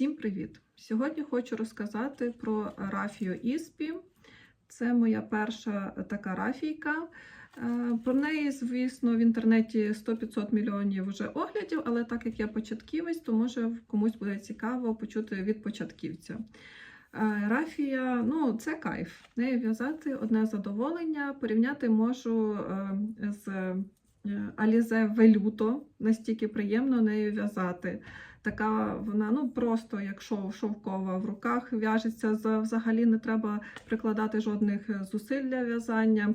Всім привіт! Сьогодні хочу розказати про рафію Іспі. Це моя перша така рафійка. Е, Про неї, звісно, в інтернеті 100-500 мільйонів вже оглядів, але так як я початківець, то може комусь буде цікаво почути від початківця. Е, Рафія, ну, це кайф. Нею в'язати одне задоволення. Порівняти можу е, з е, Alize Velluto. Настільки приємно нею в'язати. Така вона ну просто як шов, шовкова в руках в'яжеться. Взагалі не треба прикладати жодних е, зусиль для в'язання.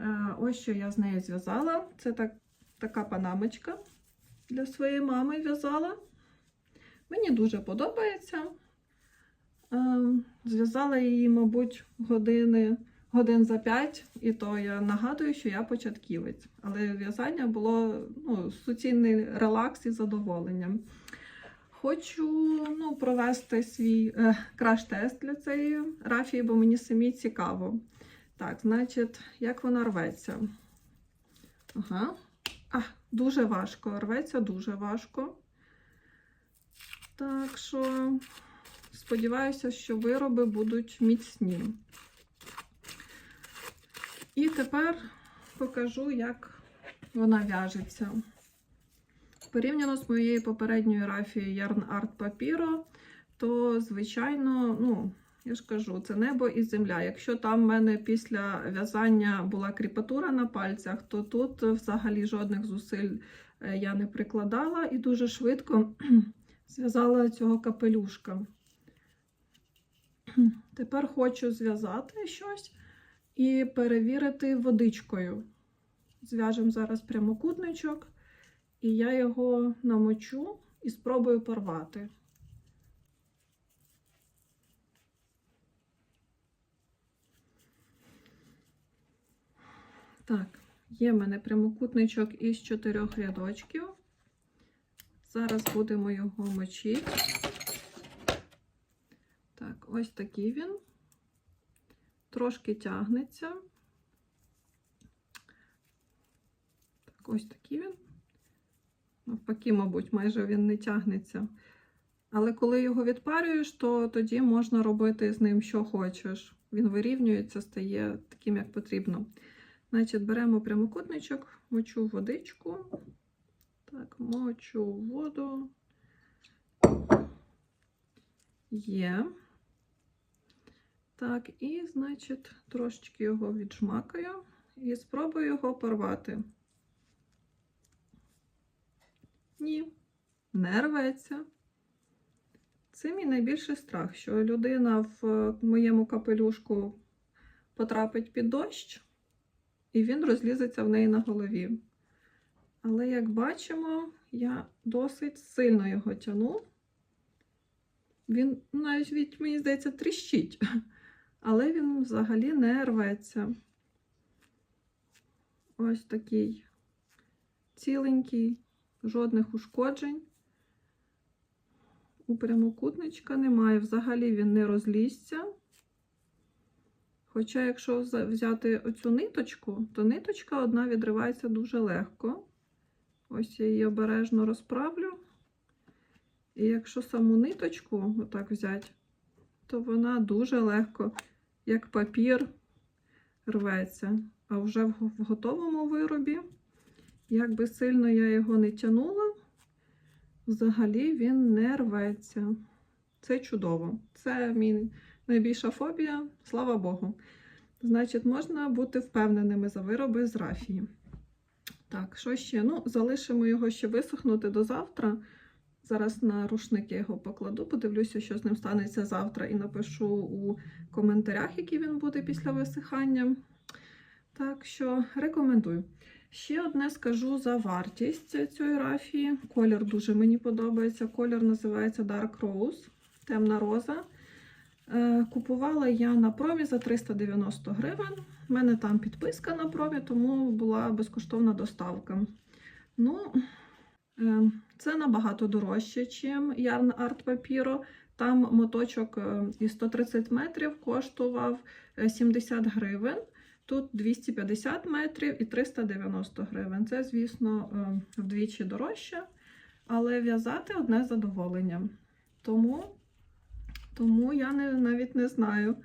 Е, Ось що я з нею зв'язала. Це так, така панамочка для своєї мами в'язала. Мені дуже подобається. Е, Зв'язала її, мабуть, години, годин за п'ять, і то я нагадую, що я початківець. Але в'язання було ну, суцільний релакс і задоволення. Хочу ну, провести свій е, краш-тест для цієї рафії, бо мені самі цікаво. Так, значить, як вона рветься? Ага. А, дуже важко. Рветься дуже важко. Так що, сподіваюся, що вироби будуть міцні. І тепер покажу, як вона в'яжеться. Порівняно з моєю попередньою рафією Yarn Art Papiro, то, звичайно, ну, я ж кажу, це небо і земля. Якщо там в мене після в'язання була кріпатура на пальцях, то тут взагалі жодних зусиль е, я не прикладала і дуже швидко зв'язала цього капелюшка. Тепер хочу зв'язати щось і перевірити водичкою. Зв'яжемо зараз прямокутничок. І я його намочу і спробую порвати. Так, є в мене прямокутничок із чотирьох рядочків. Зараз будемо його мочити. Так, ось такий він. Трошки тягнеться. Так, ось такий він. Навпаки, мабуть, майже він не тягнеться. Але коли його відпарюєш, то тоді можна робити з ним що хочеш. Він вирівнюється, стає таким, як потрібно. Значить, беремо прямокутничок, мочу водичку. Так, мочу воду. Є. Так, і, значить, трошечки його віджмакаю і спробую його порвати. Ні, не рветься. Це мій найбільший страх, що людина в моєму капелюшку потрапить під дощ, і він розлізеться в неї на голові. Але, як бачимо, я досить сильно його тяну. Він навіть, мені здається, тріщить, але він взагалі не рветься. Ось такий ціленький жодних ушкоджень. У прямокутничка немає, взагалі він не розлізся. Хоча, якщо взяти оцю ниточку, то ниточка одна відривається дуже легко. Ось я її обережно розправлю. І якщо саму ниточку отак взяти, то вона дуже легко, як папір, рветься. А вже в готовому виробі як би сильно я його не тянула, взагалі він не рветься. Це чудово. Це мій найбільша фобія, слава Богу. Значить, можна бути впевненими за вироби з рафії. Так, що ще? Ну, залишимо його ще висохнути до завтра. Зараз на рушник я його покладу, подивлюся, що з ним станеться завтра, і напишу у коментарях, який він буде після висихання. Так що рекомендую. Ще одне скажу за вартість цієї рафії. Колір дуже мені подобається. Колір називається Dark Rose, темна роза. Е, Купувала я на промі за 390 гривень. У мене там підписка на промі, тому була безкоштовна доставка. Ну, е, це набагато дорожче, ніж Yarn Papiro. Там моточок е, із 130 метрів коштував е, 70 гривень. Тут 250 метрів і 390 гривень. Це, звісно, е, вдвічі дорожче, але в'язати одне задоволення. Тому Тому я не, навіть не знаю.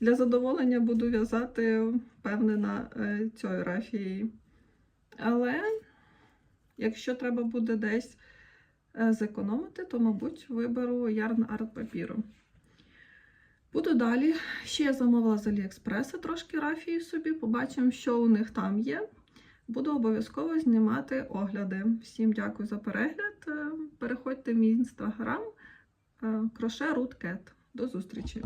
Для задоволення буду в'язати, впевнена, е, цією рафією. Але якщо треба буде десь е, зекономити, то, мабуть, виберу ярн арт папіру. Буду далі. Ще я замовила з Аліекспреса трошки рафії собі. Побачимо, що у них там є. Буду обов'язково знімати огляди. Всім дякую за перегляд. Е, Переходьте в мій інстаграм Кроше Рут До зустрічі!